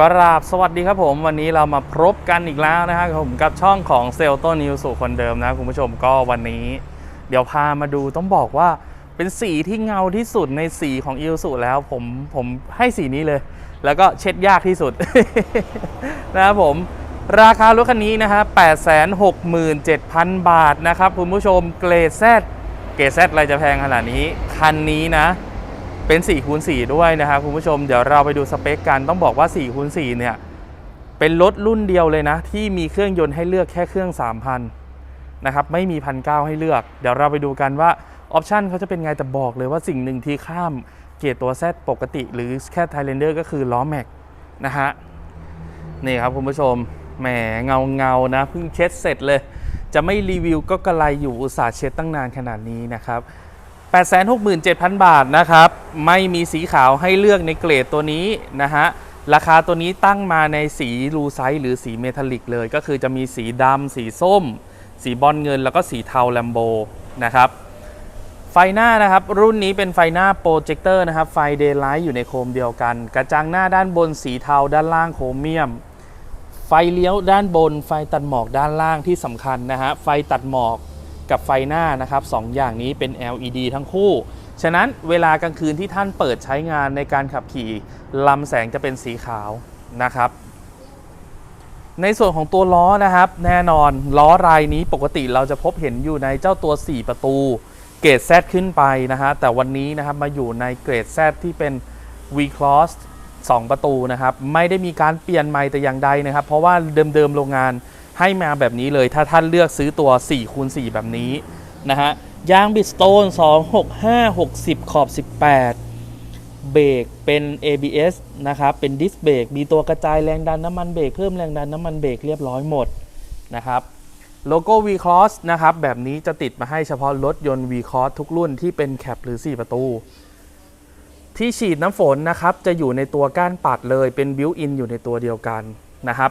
กราบสวัสดีครับผม วันนี้เรามาพบกันอีกแล้วนะครับผมกับช่องของเซลโตนิวสู่คนเดิมนะคุณผู้ชมก็วันนี้ เดี๋ยวพามาดูต้องบอกว่าเป็นสีที่เงาที่สุดในสีของอิลสุแล้วผมผมให้สีนี้เลย แล้วก็เช็ดยากที่สุด นะครับผมราคารถคันนี้นะครับ867,000 บาทนะครับคุณผู้ชมเกรดแซดเกรดแซดอะไรจะแพงขนาดนี้ คันนี้นะ เป็น4คูณ4ด้วยนะครับคุณผู้ชมเดี๋ยวเราไปดูสเปคกันต้องบอกว่า4คูณ4เนี่ยเป็นรถรุ่นเดียวเลยนะ ที่มีเครื่องยนต์ให้เลือกแค่เครื่อง 3,000นะครับไม่มีพันเให้เลือก เดี๋ยวเราไปดูกันว่าออปชันเขาจะเป็นไงแต่บอกเลยว่าสิ่งหนึ่งที่ข้ามเกียร์ตัว Z ปกติ หรือแค่ t h a i l a n d e r ก็คือล้อแม็กนะฮะนี่ครับคุณผู้ชมแหมเงาเงานะเพิ่งเช็ดเสร็จเลย จะไม่รีวิวก็กระไรอยู่อุตส่าห์เช็ดตั้งนานขนาดนี้นะครับ 867,000 บาทนะครับ ไม่มีสีขาวให้เลือกในเกรดตัวนี้นะฮะ ราคาตัวนี้ตั้งมาในสีลูไซส์หรือสีเมทัลลิกเลย ก็คือจะมีสีดำสีส้ม สีบอลเงิน แล้วก็สีเทาแลมโบนะครับ ไฟหน้านะครับ รุ่นนี้เป็นไฟหน้าโปรเจคเตอร์นะครับ ไฟเดย์ไลท์อยู่ในโคมเดียวกัน กระจังหน้าด้านบนสีเทาด้านล่างโครเมียม ไฟเลี้ยวด้านบน ไฟตัดหมอกด้านล่างที่สำคัญนะฮะ ไฟตัดหมอก กับไฟหน้านะครับสองอย่างนี้เป็น LED ทั้งคู่ ฉะนั้นเวลากลางคืนที่ท่านเปิดใช้งานในการขับขี่ลำแสงจะเป็นสีขาวนะครับ ในส่วนของตัวล้อนะครับ แน่นอนล้อรายนี้ปกติเราจะพบเห็นอยู่ในเจ้าตัว 4 ประตูเกรด Z ขึ้นไปนะฮะแต่วันนี้นะครับมาอยู่ในเกรด Z ที่เป็น V Cross 2 ประตูนะครับ ไม่ได้มีการเปลี่ยนใหม่แต่อย่างใดนะครับ เพราะว่าเดิมๆโรงงาน ให้มาแบบนี้เลยถ้าท่านเลือกซื้อตัว4คูณ4แบบนี้นะฮะยางบิดสโตน265 60 ขอบ 18 เบรกเป็น ABS นะครับ เป็นดิสเบรกมีตัวกระจายแรงดันน้ำมันเบรกเพิ่มแรงดันน้ำมันเบรกเรียบร้อยหมดนะครับโลโก้ V-Cross นะครับ แบบนี้จะติดมาให้เฉพาะรถยนต์ V-Cross ทุกรุ่นที่เป็นแคปหรือ 4 ประตู ที่ฉีดน้ำฝนนะครับ จะอยู่ในตัวก้านปัดเลยเป็นบิวอินอยู่ในตัวเดียวกันนะครับ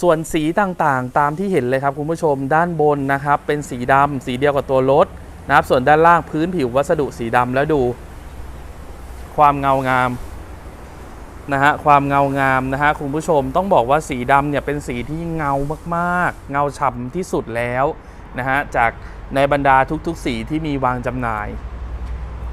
ส่วนสีต่างๆ ตามที่เห็นเลยครับคุณผู้ชมด้านบนนะครับ เป็นสีดำสีเดียวกับตัวรถนะครับส่วนด้านล่างพื้นผิววัสดุสีดำแล้วดู ความเงางามนะฮะความเงางามนะฮะคุณผู้ชมต้องบอกว่าสีดำเนี่ยเป็นสีที่เงามากๆ เงาฉ่ำที่สุดแล้วนะฮะจากในบรรดาทุกๆ สีที่มีวางจำหน่าย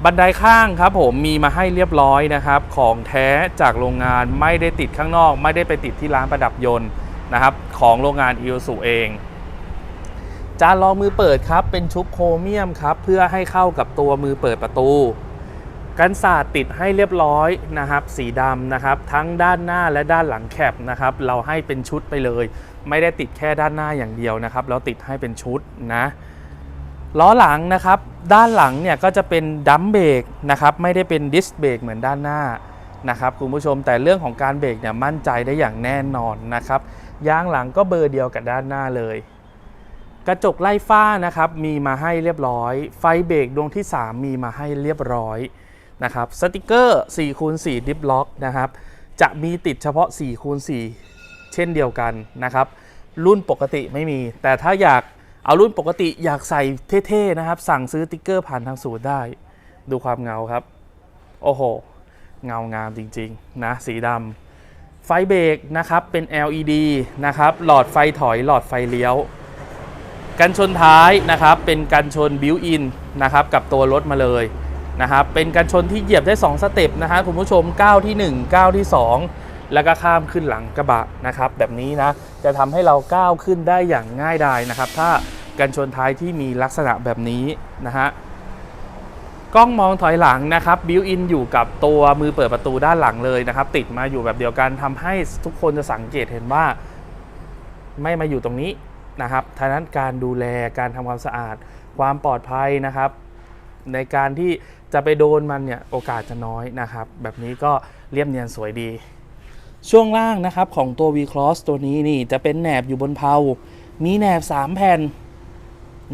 บันไดข้างครับผมมีมาให้เรียบร้อยนะครับ ของแท้จากโรงงานไม่ได้ติดข้างนอก ไม่ได้ไปติดที่ร้านประดับยนต์ นะครับของโรงงานอิ s สุเองจานรองมือเปิดครับเป็นชุบโครเมียมครับเพื่อให้เข้ากับตัวมือเปิดประตู กันศาสตร์ติดให้เรียบร้อยนะครับ สีดำนะครับ ทั้งด้านหน้าและด้านหลังแคปนะครับ เราให้เป็นชุดไปเลย ไม่ได้ติดแค่ด้านหน้าอย่างเดียวนะครับเราติดให้เป็นชุดนะล้อหลังนะครับ ด้านหลังเนี่ยก็จะเป็นดัมเบรกนะครับ ไม่ได้เป็นดิสเบรกเหมือนด้านหน้า นะครับคุณผู้ชมแต่เรื่องของการเบรกเนี่ยมั่นใจได้อย่างแน่นอนนะครับยางหลังก็เบอร์เดียวกับด้านหน้าเลย กระจกไล่ฟ้านะครับมีมาให้เรียบร้อย ไฟเบรกดวงที่ 3 มีมาให้เรียบร้อยนะครับสติกเกอร์4คูณ4ดิฟล็อกนะครับจะมีติดเฉพาะ4คูณ4เช่นเดียวกันนะครับรุ่นปกติไม่มี แต่ถ้าอยากเอารุ่นปกติอยากใส่เท่ๆนะครับ สั่งซื้อติ๊กเกอร์ผ่านทางสูตรได้ ดูความเงาครับ โอ้โห เงางามจริงๆนะสีดำไฟเบรกนะครับเป็น LED นะครับหลอดไฟถอยหลอดไฟเลี้ยว กันชนท้ายนะครับเป็นกันชนบิวอินนะครับกับตัวรถมาเลยนะครับเป็นกันชนที่เหยียบได้ 2 สเต็ปนะฮะคุณผู้ชมก้าวที่1ก้าวที่ 2 แล้วก็ข้ามขึ้นหลังกระบะนะครับแบบนี้นะจะทำให้เราก้าวขึ้นได้อย่างง่ายดายนะครับ ถ้ากันชนท้ายที่มีลักษณะแบบนี้นะฮะ กล้องมองถอยหลังนะครับบิวอินอยู่กับตัวมือเปิดประตูด้านหลังเลยนะครับ ติดมาอยู่แบบเดียวกันทำให้ทุกคนจะสังเกตเห็นว่า ไม่มาอยู่ตรงนี้นะครับทางนั้นการดูแลการทำความสะอาด ความปลอดภัยนะครับ ในการที่จะไปโดนมันเนี่ยโอกาสจะน้อยนะครับ แบบนี้ก็เรียบเนียนสวยดี ช่วงล่างนะครับของตัว V-Cross ตัวนี้นี่จะเป็นแหนบอยู่บนเพลามีแหนบ 3 แผ่น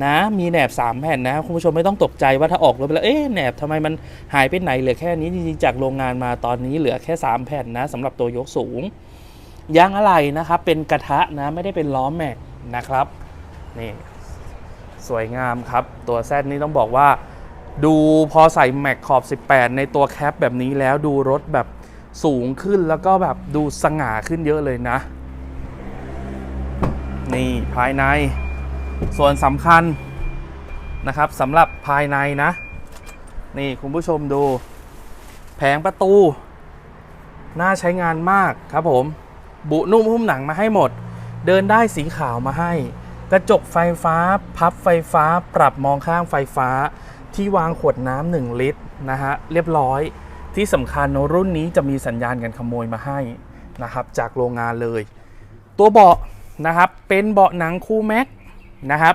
นะมีแหนบ 3 แผ่นนะคุณผู้ชมไม่ต้องตกใจว่าถ้าออกรถไปแล้วเอ๊ะแหนบทำไมมันหายไปไหนเหลือแค่นี้จริงๆจากโรงงานมาตอนนี้เหลือแค่ 3 แผ่นนะสำหรับตัวยกสูงยางอะไหล่นะครับเป็นกระทะนะไม่ได้เป็นล้อแม็กนะครับนี่สวยงามครับ ตัวแซดนี้ต้องบอกว่า ดูพอใส่แม็กขอบ 18 ในตัวแคปแบบนี้แล้วดูรถแบบสูงขึ้นแล้วก็แบบดูสง่าขึ้นเยอะเลยนะ นี่ภายใน ส่วนสำคัญนะครับสำหรับภายในนะ นี่คุณผู้ชมดู แผงประตู น่าใช้งานมากครับผม บุนุ่มหุ้มหนังมาให้หมด เดินได้สีขาวมาให้ กระจกไฟฟ้า พับไฟฟ้า ปรับมองข้างไฟฟ้า ที่วางขวดน้ำหนึ่งลิตรนะฮะเรียบร้อยที่สำคัญรุ่นนี้จะมีสัญญาณการขโมยมาให้นะครับจากโรงงานเลย ตัวเบาะนะครับเป็นเบาะหนังคูแม็ก นะครับ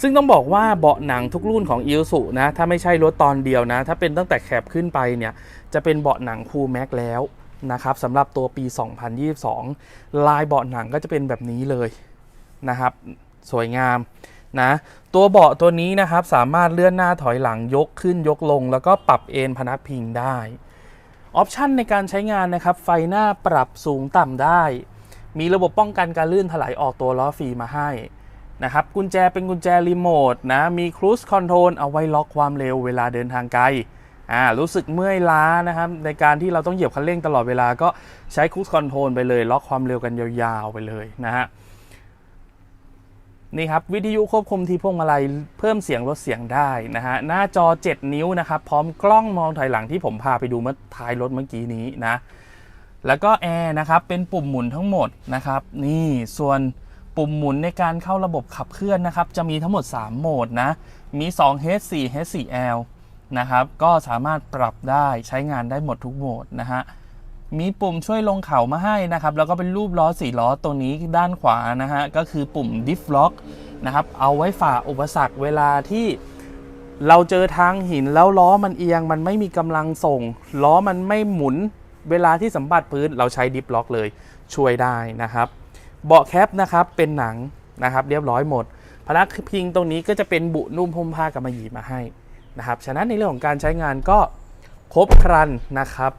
ซึ่งต้องบอกว่าเบาะหนังทุกรุ่นของ i ิ s u นะ ถ้าไม่ใช่รถตอนเดียวนะ ถ้าเป็นตั้งแต่แคบขึ้นไปเนี่ย จะเป็นเบาะหนังคูแม็กแล้วนะครับสำหรับตัวปี 2022 ลายเบาะหนังก็จะเป็นแบบนี้เลยนะครับ สวยงามนะตัวเบาะตัวนี้นะครับสามารถเลื่อนหน้าถอยหลังยกขึ้นยกลง แล้วก็ปรับเอนพนักพิงได้ออปชันในการใช้งานนะครับ ไฟหน้าปรับสูงต่ำได้ มีระบบป้องกันการลื่นถลายออกตัวล้อฟรีมาให้ นะครับกุญแจเป็นกุญแจรีโมทนะมีครู e คอนโทรลเอาไว้ล็อกความเร็วเวลาเดินทางไกลอ่ารู้สึกเมื่อยล้านะครับในการที่เราต้องเหยียบคันเร่งตลอดเวลาก็ใช้ครู e คอนโทรลไปเลยล็อกความเร็วกันยาวๆไปเลยนะฮะนี่ครับวิทยุควบคุมที่พวงมาลัยเพิ่มเสียงลดเสียงได้นะฮะหน้าจอ 7 นิ้วนะครับพร้อมกล้องมองถอยหลังที่ผมพาไปดูเมื่อท้ายรถเมื่อกี้นี้นะแล้วก็แอร์นะครับเป็นปุ่มหมุนทั้งหมดนะครับนี่ส่วน ปุ่มหมุนในการเข้าระบบขับเคลื่อนนะครับ จะมีทั้งหมด 3 โหมดนะ มี 2 H 4 H 4 L นะครับ ก็สามารถปรับได้ใช้งานได้หมดทุกโหมดนะฮะ มีปุ่มช่วยลงเขามาให้นะครับ แล้วก็เป็นรูปล้อสี่ล้อตรงนี้ด้านขวานะฮะ ก็คือปุ่ม diff lock นะครับ เอาไว้ฝ่าอุปสรรคเวลาที่เราเจอทางหินแล้วล้อมันเอียง มันไม่มีกำลังส่ง ล้อมันไม่หมุน เวลาที่สัมผัสพื้นเราใช้ diff lock เลยช่วยได้นะครับ เบาะแคปนะครับเป็นหนังนะครับ เรียบร้อยหมดพนักพิงตรงนี้ก็จะเป็นบุนุ่มพรมผ้ากำมะหยีมาให้นะครับฉะนั้นในเรื่องของการใช้งานก็ครบครันนะครับ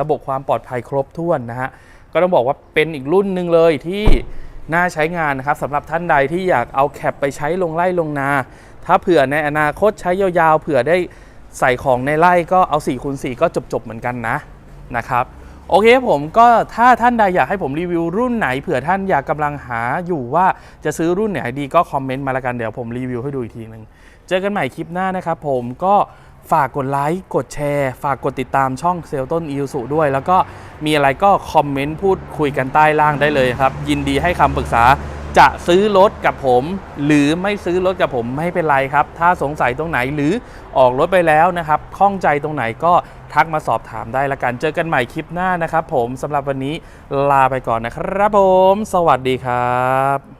ระบบความปลอดภัยครบถ้วนนะฮะก็ต้องบอกว่าเป็นอีกรุ่นหนึ่งเลยที่น่าใช้งานนะครับสำหรับท่านใดที่อยากเอาแคปไปใช้ลงไร่ลงนา ถ้าเผื่อในอนาคตใช้ยาวๆเผื่อได้ใส่ของในไร่ก็เอา4คูณ4ก็จบๆเหมือนกันนะนะครับ โอเคผมก็ถ้าท่านใดอยากให้ผมรีวิวรุ่นไหนเผื่อท่านอยากกำลังหาอยู่ว่าจะซื้อรุ่นไหนดีก็คอมเมนต์มาละกันเดี๋ยวผมรีวิวให้ดูอีกทีหนึ่งเจอกันใหม่คลิปหน้านะครับผมก็ฝากกดไลค์กดแชร์ ฝากกดติดตามช่องเซลต้นอิวสุด้วย แล้วก็มีอะไรก็คอมเมนต์พูดคุยกันใต้ล่างได้เลยครับ ยินดีให้คำปรึกษา จะซื้อรถกับผม หรือไม่ซื้อรถกับผมไม่เป็นไรครับ ถ้าสงสัยตรงไหนหรือออกรถไปแล้วนะครับข้องใจตรงไหนก็ทักมาสอบถามได้ละกันเจอกันใหม่คลิปหน้านะครับผมสำหรับวันนี้ลาไปก่อนนะครับผม สวัสดีครับ